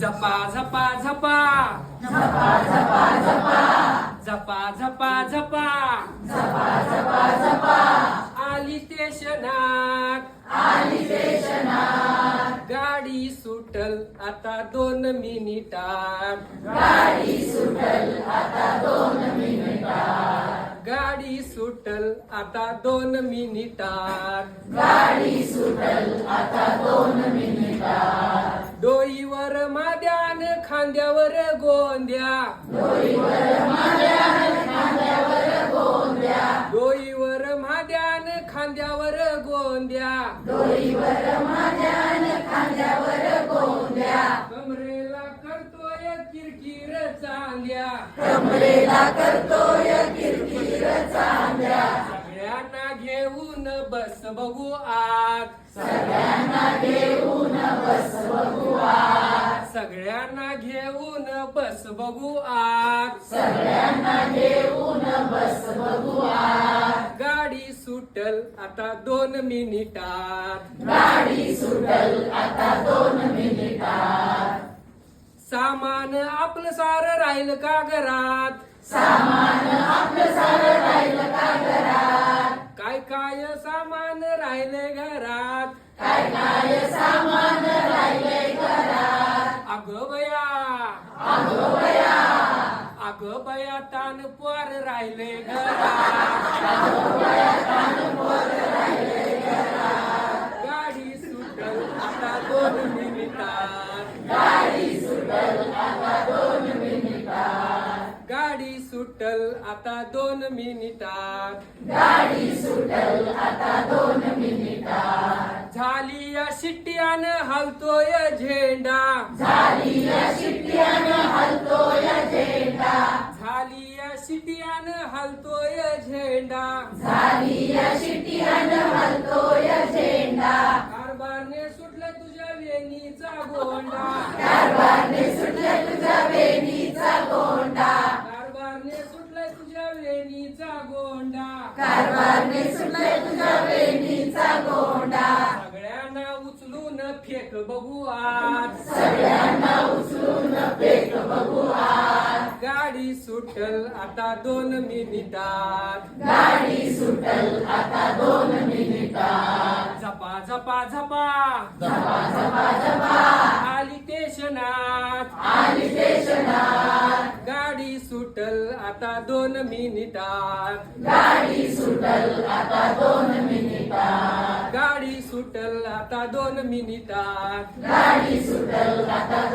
झपा झपा झपा. झपा झपा झपा. झपा झपा झपा झपा झपा झपा आली स्टेशनात. आली स्टेशनात गाडी सुटल आता दोन मिनिटात गाडी सुटल आता दोन मिनिटात. गाडी सुटल आता दोन मिनिटात. गाडी सुटल आता दोन मिनिटात. डोईवर माद्यान खांद्यावर गोंद्या. डोईवर माद्यान खांद्यावर गोंद्या. कमरेला करतोय किरकिर चांद्या. कमरेला करतोय किरकिर चांद्या सगळ्यांना घेऊन बस बघू आत. सगळ्यांना घेऊन बस सगळ्यांना घेऊन बस बघू आत. सगळ्यांना घेऊन बस बघू आत. गाडी सुटल आता दोन मिनिटात. सामान आपलं सार राहील का घरात? सामान आपलं सार राहील का घरात? काय काय सामान राहिले घरात? काय काय सामान अगं बया तान पोर राहिले गाडी सुटल आता दोन मिनिटात गाडी सुटल आता दोन मिनिटात. गाडी सुटल आता दोन मिनिटात. झाली या शिट्ट्यान हलतोय झेंडा. झाली या शिट्ट्यान हलतोय झेंडा. शिट्ट्यानं हलतोय झेंडा. झाली या शिट्ट्यानं हलतोय झेंडा. कारभारने सुटलं तुझ्या वेणीचा गोंडा. कारभारने सुटलं तुझ्या वेणीचा गोंडा. कारभारने सुटलाय तुझ्या वेणीचा गोंडा. कारभारने सुटलाय तुझ्या वेणीचा गोंडा. सगळ्यांना उचलून फेक बघू आज. सगळ्यांना उचलून फेक बघू आज. गाडी सुटल आता दोन मिनिटात. गाडी सुटल आता दोन मिनिटात. झपा झपा झपा झपा झपा झपा आली स्टेशनात. आली स्टेशनात. गाडी सुटल आता दोन मिनिटात. गाडी सुटल आता दोन मिनिटात. गाडी सुटल आता दोन मिनिटात. गाडी सुटल आता